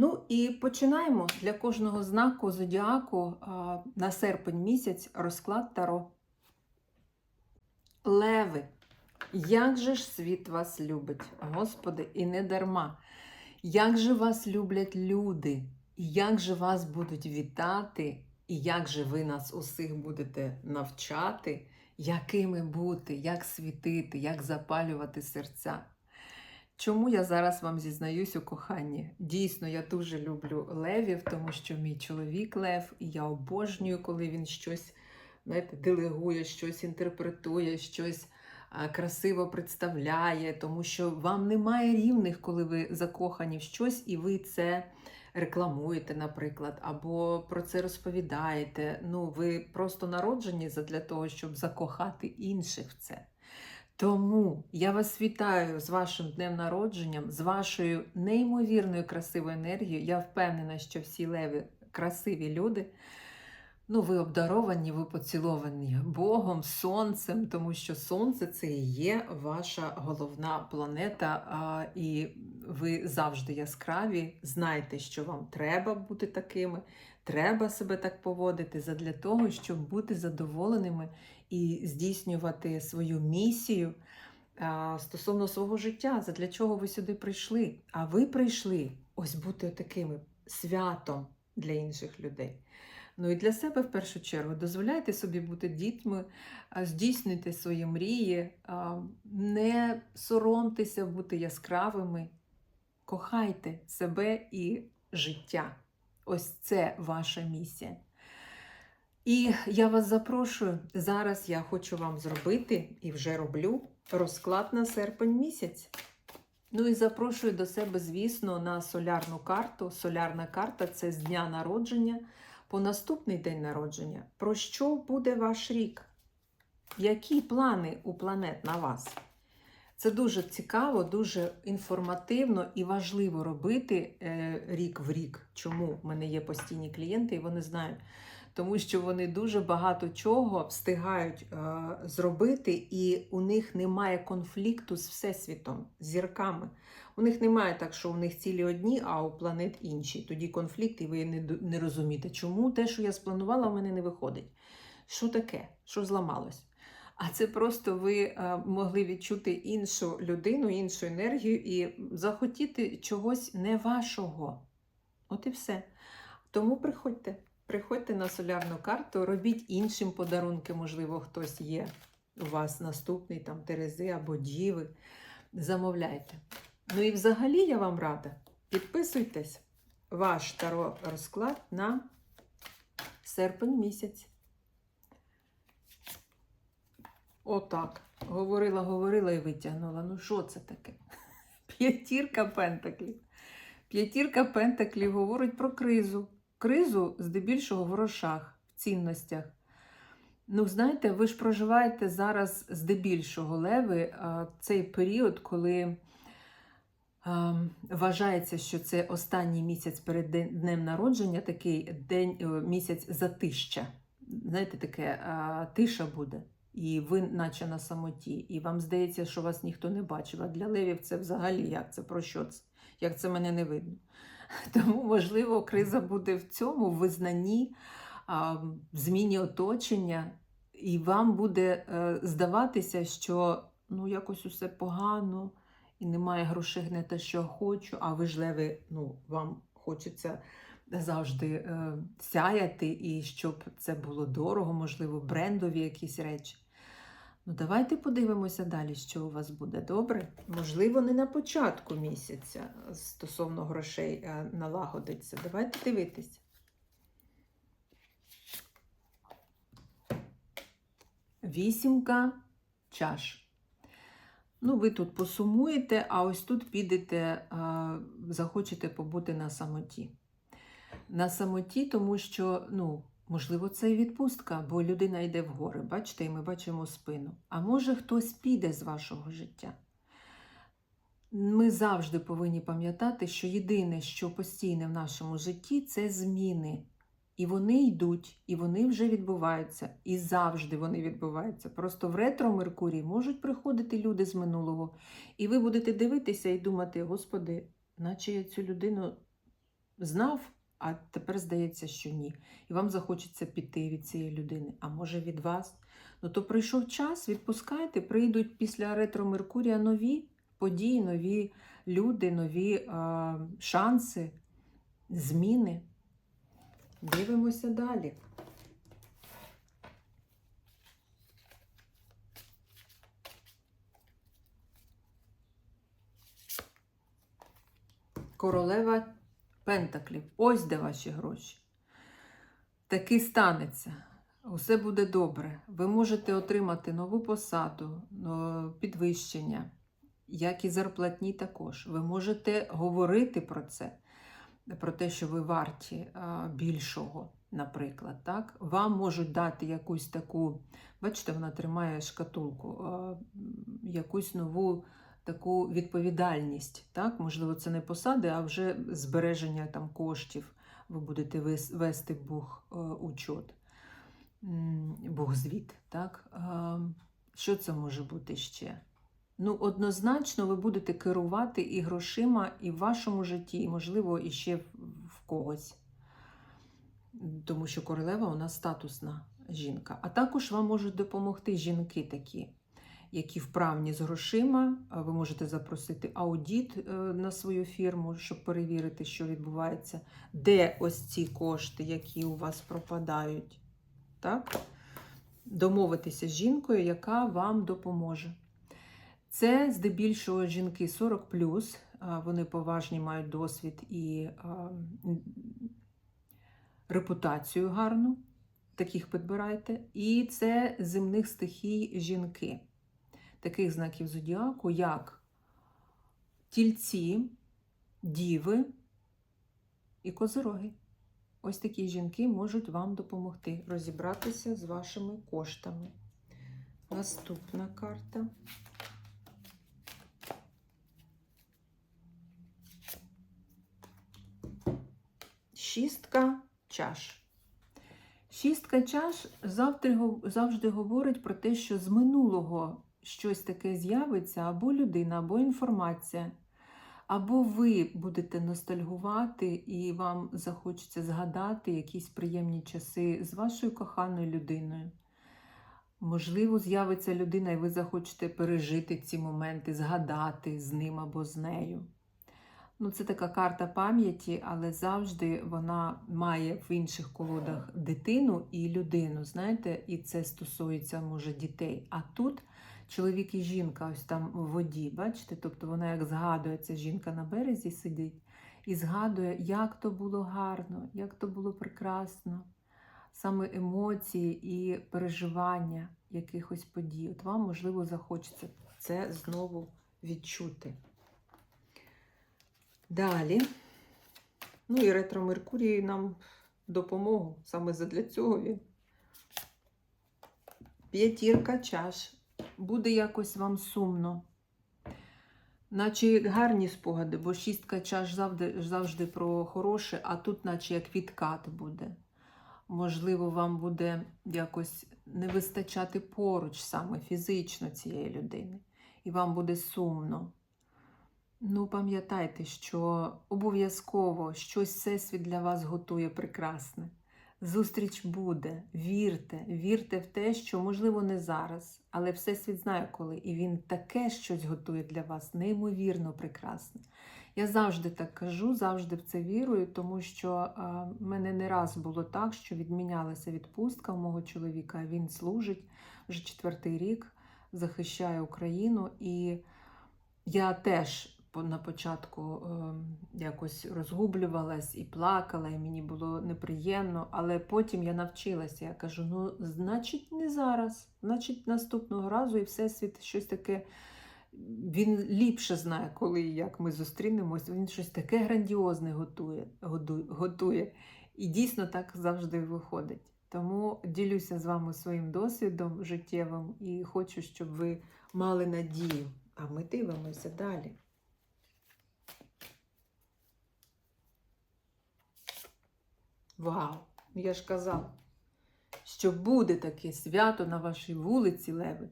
Ну і починаємо для кожного знаку зодіаку на серпень місяць розклад Таро. Леви, як же ж світ вас любить, Господи, і не дарма. Як же вас люблять люди, і як же вас будуть вітати, і як же ви нас усіх будете навчати, якими бути, як світити, як запалювати серця. Чому я зараз вам зізнаюсь у коханні? Дійсно, я дуже люблю левів, тому що мій чоловік лев, і я обожнюю, коли він щось знаєте, делегує, щось інтерпретує, щось красиво представляє, тому що вам немає рівних, коли ви закохані в щось, і ви це рекламуєте, наприклад, або про це розповідаєте. Ну, ви просто народжені для того, щоб закохати інших в це. Тому я вас вітаю з вашим днем народженням, з вашою неймовірною красивою енергією. Я впевнена, що всі леви красиві люди. Ну, ви обдаровані, ви поціловані Богом, сонцем, тому що сонце це і є ваша головна планета, а, і ви завжди яскраві. Знайте, що вам треба бути такими, треба себе так поводити задля того, щоб бути задоволеними і здійснювати свою місію стосовно свого життя, задля чого ви сюди прийшли. А ви прийшли ось бути такими святом для інших людей. Ну і для себе в першу чергу дозволяйте собі бути дітьми, здійснюйте свої мрії, не соромтеся бути яскравими, кохайте себе і життя. Ось це ваша місія. І я вас запрошую. Зараз я хочу вам зробити і вже роблю розклад на серпень місяць. Ну і запрошую до себе, звісно, на солярну карту. Солярна карта це з дня народження по наступний день народження. Про що буде ваш рік? Які плани у планет на вас? Це дуже цікаво, дуже інформативно і важливо робити е, рік в рік. Чому в мене є постійні клієнти, і вони знають. Тому що вони дуже багато чого встигають е, зробити, і у них немає конфлікту з Всесвітом, з зірками. У них немає так, що у них цілі одні, а у планет інші. Тоді конфлікт, і ви не, не розумієте, чому те, що я спланувала, в мене не виходить. Що таке? Що зламалось? А це просто ви е, могли відчути іншу людину, іншу енергію і захотіти чогось не вашого. От і все. Тому приходьте. Приходьте на солярну карту, робіть іншим подарунки, можливо, хтось є у вас наступний, там Терези або Діви. Замовляйте. Ну і взагалі я вам рада. Підписуйтесь ваш таро розклад на серпень місяць. Отак. Говорила, говорила і витягнула. Ну що це таке? П'ятірка пентаклів. П'ятірка пентаклів говорить про кризу. Кризу здебільшого в грошах, в цінностях. Ну, знаєте, ви ж проживаєте зараз здебільшого леви цей період, коли вважається, що це останній місяць перед днем народження, такий день, е, місяць затища. Знаєте, таке тиша буде, і ви, наче на самоті, і вам здається, що вас ніхто не бачив. А для левів це взагалі як це про що це? Як це мене не видно? Тому, можливо, криза буде в цьому в визнанні, в зміні оточення, і вам буде е, здаватися, що ну, якось усе погано, і немає грошей не те, що хочу, а ви ж леви, ну, вам хочеться завжди е, сяяти, і щоб це було дорого, можливо, брендові якісь речі. Ну, давайте подивимося далі, що у вас буде добре. Можливо, не на початку місяця стосовно грошей налагодиться. Давайте дивитися. Вісімка чаш. Ну, ви тут посумуєте, а ось тут підете, а, захочете побути на самоті. На самоті, тому що, ну, можливо, це і відпустка, бо людина йде в гори, бачите, і ми бачимо спину. А може хтось піде з вашого життя. Ми завжди повинні пам'ятати, що єдине, що постійне в нашому житті, це зміни. І вони йдуть, і вони вже відбуваються, і завжди вони відбуваються. Просто в ретро Меркурій можуть приходити люди з минулого, і ви будете дивитися і думати, Господи, наче я цю людину знав, а тепер здається, що ні. І вам захочеться піти від цієї людини, а може від вас. Ну то прийшов час, відпускайте, прийдуть після ретро Меркурія нові події, нові люди, нові а, шанси, зміни. Дивимося далі. Королева Пентаклів. Ось де ваші гроші. Таки станеться. Усе буде добре. Ви можете отримати нову посаду, підвищення, як і зарплатні також. Ви можете говорити про це про те, що ви варті більшого, наприклад. Так? Вам можуть дати якусь таку, бачите, вона тримає шкатулку, якусь нову таку відповідальність. Так? Можливо, це не посади, а вже збереження там, коштів. Ви будете вести бух е, учет, м, бухзвіт. Так? Що це може бути ще? Ну, однозначно, ви будете керувати і грошима, і в вашому житті, і, можливо, і ще в когось. Тому що королева у нас статусна жінка. А також вам можуть допомогти жінки такі, які вправні з грошима. Ви можете запросити аудіт е, на свою фірму, щоб перевірити, що відбувається, де ось ці кошти, які у вас пропадають. Так? Домовитися з жінкою, яка вам допоможе. Це здебільшого жінки 40 вони поважні, мають досвід і репутацію гарну. Таких підбирайте. І це земних стихій жінки, таких знаків зодіаку, як тільці, діви і козороги. Ось такі жінки можуть вам допомогти розібратися з вашими коштами. Наступна карта. Шістка чаш. Шістка чаш завжди говорить про те, що з минулого щось таке з'явиться, або людина, або інформація, або ви будете ностальгувати і вам захочеться згадати якісь приємні часи з вашою коханою людиною. Можливо, з'явиться людина, і ви захочете пережити ці моменти, згадати з ним або з нею. Ну, це така карта пам'яті, але завжди вона має в інших колодах дитину і людину, знаєте, і це стосується, може, дітей. А тут чоловік і жінка ось там в воді, бачите? Тобто вона як згадує, ця жінка на березі сидить і згадує, як то було гарно, як то було прекрасно. Саме емоції і переживання якихось подій. От вам, можливо, захочеться це знову відчути. Далі. Ну і ретро Меркурій нам допомогу. Саме задля цього він. П'ятірка чаш. Буде якось вам сумно. Наче гарні спогади, бо шістка чаш завжди, завжди про хороше, а тут, наче як відкат буде. Можливо, вам буде якось не вистачати поруч саме фізично цієї людини, і вам буде сумно. Ну, пам'ятайте, що обов'язково щось всесвіт для вас готує прекрасне. Зустріч буде, вірте, вірте в те, що, можливо, не зараз, але Всесвіт знає коли, і він таке щось готує для вас, неймовірно прекрасне. Я завжди так кажу, завжди в це вірую, тому що в мене не раз було так, що відмінялася відпустка у мого чоловіка. Він служить вже четвертий рік, захищає Україну, і я теж на початку е, якось розгублювалась і плакала, і мені було неприємно, але потім я навчилася. Я кажу: ну, значить, не зараз, значить, наступного разу і Всесвіт щось таке. Він ліпше знає, коли і як ми зустрінемось. Він щось таке грандіозне готує, готує. І дійсно так завжди виходить. Тому ділюся з вами своїм досвідом життєвим і хочу, щоб ви мали надію. А ми дивимося далі. Вау! Я ж казала, що буде таке свято на вашій вулиці, Леви,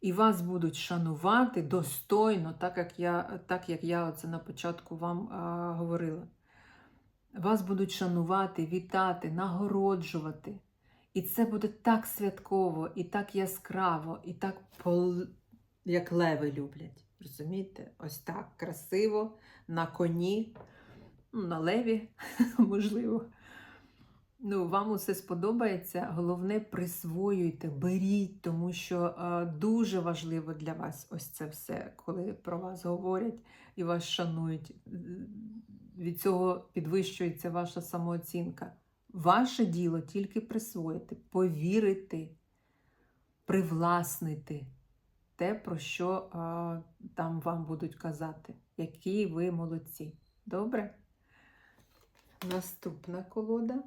і вас будуть шанувати достойно, так як я, так як я оце на початку вам а, говорила. Вас будуть шанувати, вітати, нагороджувати. І це буде так святково, і так яскраво, і так пол... як леви люблять. Розумієте? Ось так красиво, на коні, ну, на леві, можливо. Ну, вам усе сподобається. Головне, присвоюйте, беріть, тому що е, дуже важливо для вас ось це все, коли про вас говорять і вас шанують. Від цього підвищується ваша самооцінка. Ваше діло тільки присвоїти, повірити, привласнити те, про що е, там вам будуть казати, які ви молодці. Добре? Наступна колода.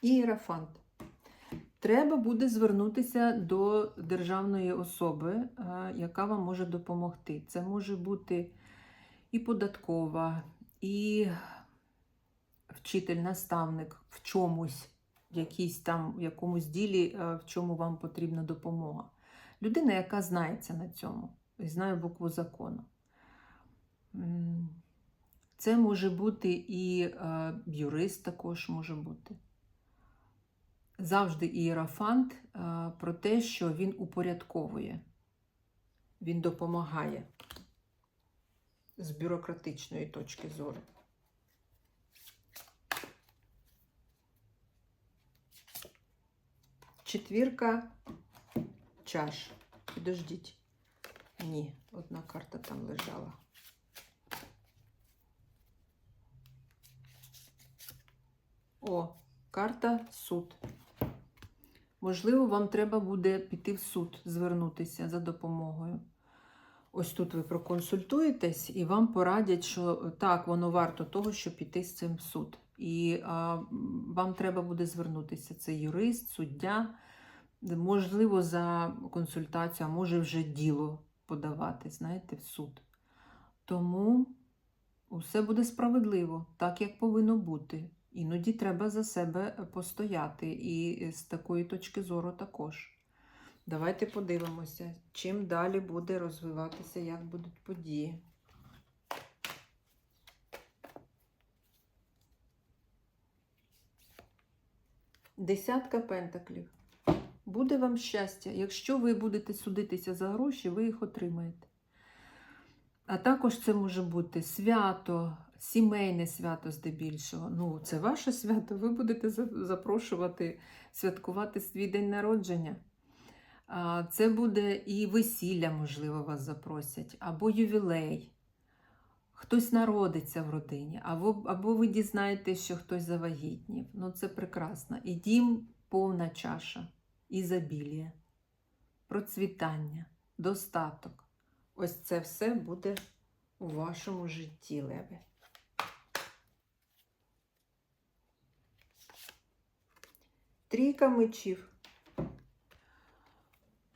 Ієрафант. Треба буде звернутися до державної особи, е, яка вам може допомогти. Це може бути і податкова, і вчитель, наставник в чомусь, якійсь там, в якомусь ділі, е, в чому вам потрібна допомога. Людина, яка знається на цьому і знає букву закону. Це може бути і е, юрист також може бути. Завжди ієрофант е, про те, що він упорядковує, він допомагає з бюрократичної точки зору. Четвірка чаш. Підождіть. Ні, одна карта там лежала. О, карта суд. Можливо, вам треба буде піти в суд, звернутися за допомогою. Ось тут ви проконсультуєтесь і вам порадять, що так, воно варто того, щоб піти з цим в суд. І а, вам треба буде звернутися. Це юрист, суддя, можливо, за консультацію, а може вже діло подавати, знаєте, в суд. Тому усе буде справедливо, так як повинно бути. Іноді треба за себе постояти, і з такої точки зору також. Давайте подивимося, чим далі буде розвиватися, як будуть події. Десятка пентаклів. Буде вам щастя. Якщо ви будете судитися за гроші, ви їх отримаєте. А також це може бути свято, сімейне свято здебільшого. Ну, це ваше свято, ви будете запрошувати, святкувати свій день народження. Це буде і весілля, можливо, вас запросять, або ювілей. Хтось народиться в родині, або, або ви дізнаєтесь, що хтось завагітнів. Ну, це прекрасно. І дім повна чаша, ізобілія, процвітання, достаток. Ось це все буде у вашому житті, леви. Трійка мечів.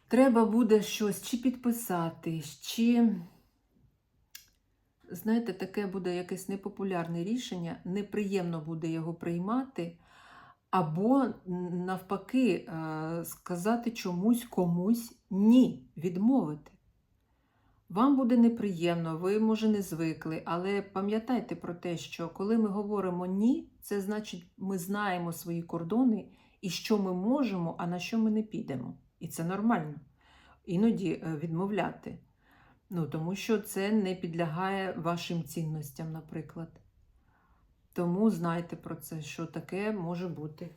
Треба буде щось чи підписати, чи, знаєте, таке буде якесь непопулярне рішення, неприємно буде його приймати, або навпаки, е, сказати чомусь комусь ні, відмовити. Вам буде неприємно, ви, може, не звикли, але пам'ятайте про те, що коли ми говоримо ні, це значить, ми знаємо свої кордони і що ми можемо, а на що ми не підемо. І це нормально. Іноді е, відмовляти. Ну, тому що це не підлягає вашим цінностям, наприклад. Тому знайте про це, що таке може бути.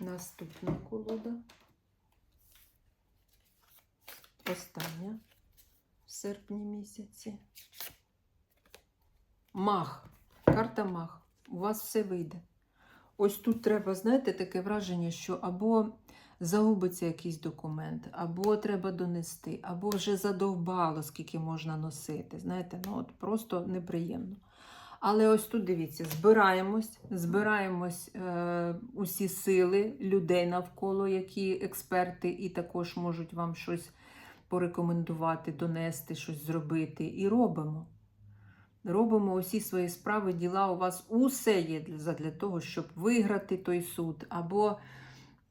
Наступна колода. Остання в серпні місяці. Мах. Карта мах. У вас все вийде. Ось тут треба, знаєте, таке враження, що або загубиться якийсь документ, або треба донести, або вже задовбало, скільки можна носити. Знаєте, ну от просто неприємно. Але ось тут дивіться, збираємось, збираємось е, усі сили людей навколо, які експерти, і також можуть вам щось порекомендувати, донести, щось зробити. І робимо. Робимо усі свої справи, діла. У вас усе є для, того, щоб виграти той суд, або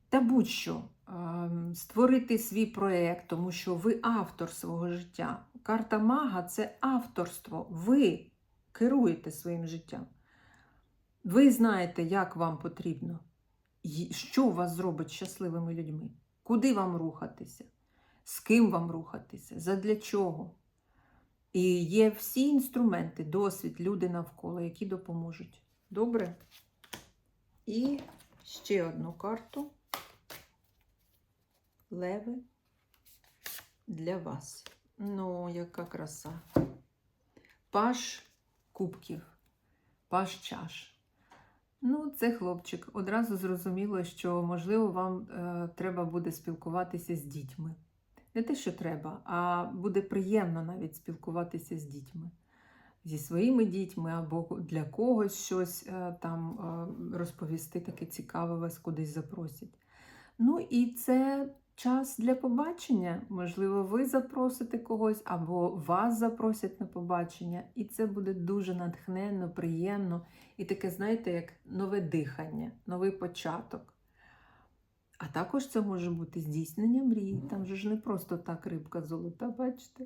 та будь-що ем, створити свій проєкт, тому що ви автор свого життя. Карта мага це авторство. Ви керуєте своїм життям. Ви знаєте, як вам потрібно, що вас зробить щасливими людьми, куди вам рухатися, з ким вам рухатися, задля чого. І є всі інструменти, досвід, люди навколо, які допоможуть. Добре? І ще одну карту. Леви для вас. Ну, яка краса. Паш кубків, паш чаш. Ну, це хлопчик. Одразу зрозуміло, що, можливо, вам е, треба буде спілкуватися з дітьми. Не те, що треба, а буде приємно навіть спілкуватися з дітьми, зі своїми дітьми або для когось щось е, там е, розповісти, таке цікаве вас кудись запросять. Ну і це час для побачення. Можливо, ви запросите когось, або вас запросять на побачення, і це буде дуже натхненно, приємно і таке, знаєте, як нове дихання, новий початок. А також це може бути здійснення мрії. Там же ж не просто так рибка золота, бачите?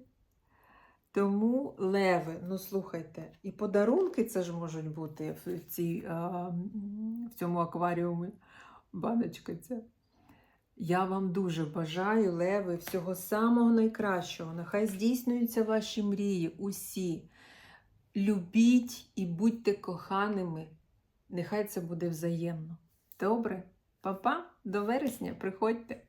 Тому леви, ну слухайте, і подарунки це ж можуть бути в, цій, а, в цьому акваріумі. Баночка ця. Я вам дуже бажаю, леви, всього самого найкращого. Нехай здійснюються ваші мрії, усі. Любіть і будьте коханими. Нехай це буде взаємно. Добре? Па-па, до вересня приходьте.